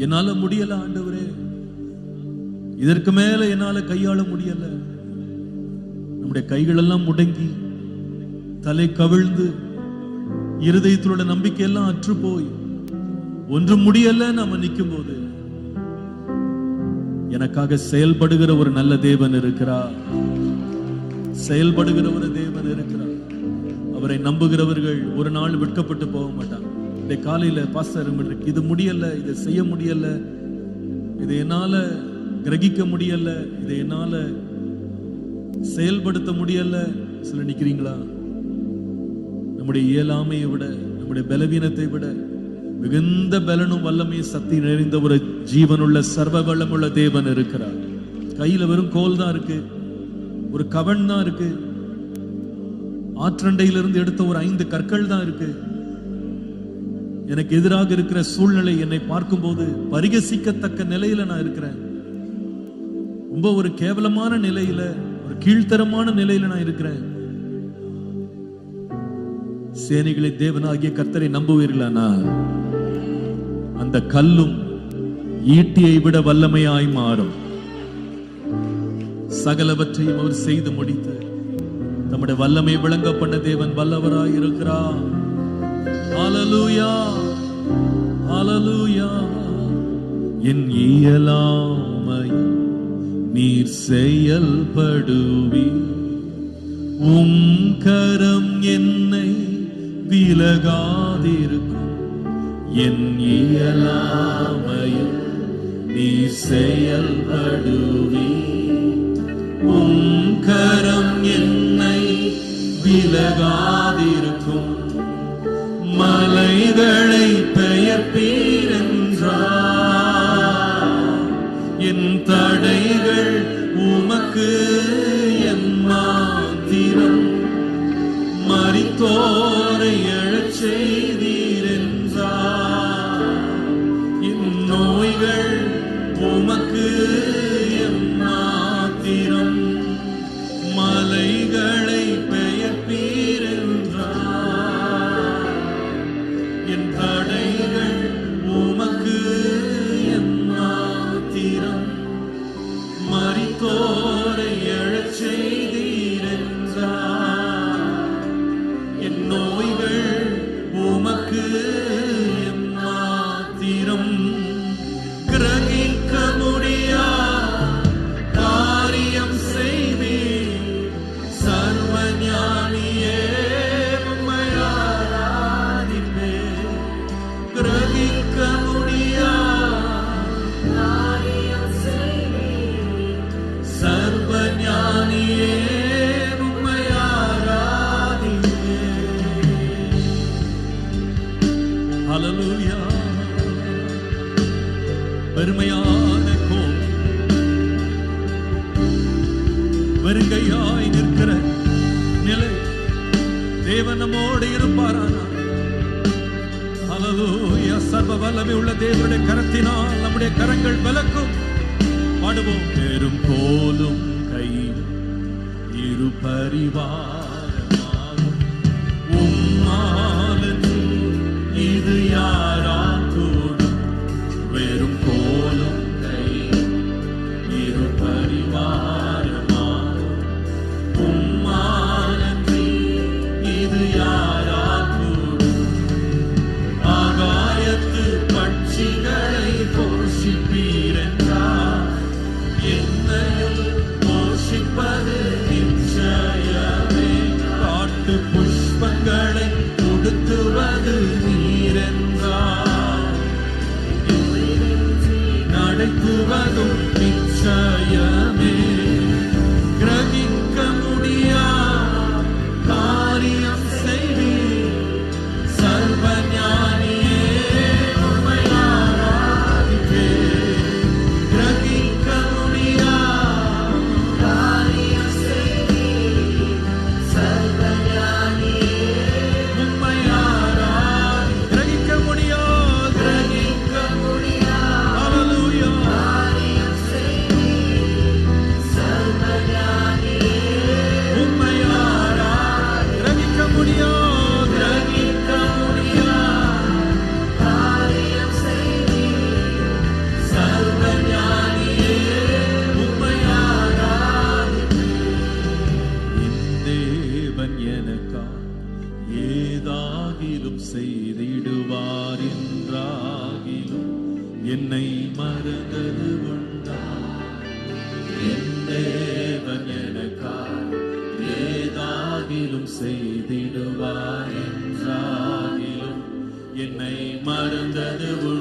என்னால முடியல ஆண்டவரே. இதற்கு மேல என்னால கையாள முடியல. நம்முடைய கைகள் எல்லாம் முடங்கி தலை கவிழ்ந்து இருதயத்திலோட நம்பிக்கை எல்லாம் அற்று போய் ஒன்றும் முடியல நாம நிற்கும் போது எனக்காக செயல்படுகிற ஒரு நல்ல தேவன் இருக்கிறார். செயல்படுகிற ஒரு தேவன் இருக்கிறார். அவரை நம்புகிறவர்கள் ஒரு நாள் விற்கப்பட்டு போக மாட்டாங்க. இந்த காலையில பாஸ்டர் இருக்கு இது முடியல இதை செய்ய முடியல இதை என்னால கிரகிக்க முடியல இதை என்னால செயல்படுத்த முடியல. சொல்ல நிக்கிறீங்களா? நம்முடைய இயலாமையை விட நம்முடைய பலவீனத்தை விட மிகுந்த பலனும் வல்லமையும் சக்தி நிறைந்த ஒரு ஜீவனுள்ள சர்வ வளமுள்ள தேவன் இருக்கிறார். கையில வெறும் கோல் தான் இருக்கு. ஒரு கவன் தான் இருக்கு. ஆற்றண்டையிலிருந்து எடுத்த ஒரு ஐந்து கற்கள் தான் இருக்கு. எனக்கு எதிராக இருக்கிற சூழ்நிலை என்னை பார்க்கும்போது பரிகசிக்கத்தக்க நிலையில நான் இருக்கிறேன். ரொம்ப ஒரு கேவலமான நிலையில ஒரு கீழ்த்தரமான நிலையில நான் இருக்கிறேன். சேனைகளை தேவனாகிய கர்த்தரை நம்புவீர்களானா? அந்த கல்லும் ஈட்டியை விட வல்லமையாய் மாறும். சகலவற்றையும் அவர் செய்து முடித்து தம்முடைய வல்லமை விளங்க பண்ண தேவன் வல்லவராய் இருக்கிறார் ஹalleluya ஹalleluya என் இயலாமை நீர் செயல்படுவி உம் கரம் என்னை விலகாதிருக்கும். என் இயலாமையில் நீ செயல்படுவி உம் கரம் என்னை விலகாதிருக்கும். kader வெறுங்கையாய் நிற்கிற நிலை தேவன் நம்மோடு இருப்பாரானா ஹalleluya. சர்வ வல்லமை உள்ள தேவனுடைய கரத்தினால் நம்முடைய கரங்கள் விளக்கும் பாடுவோம். பெரும் போலும் கை இரு பரிவாரமாகும். உம்மாலன்றி இது யாரா செய்திடுவார் என்றாகிலும் என்னை மறந்தது உண்டா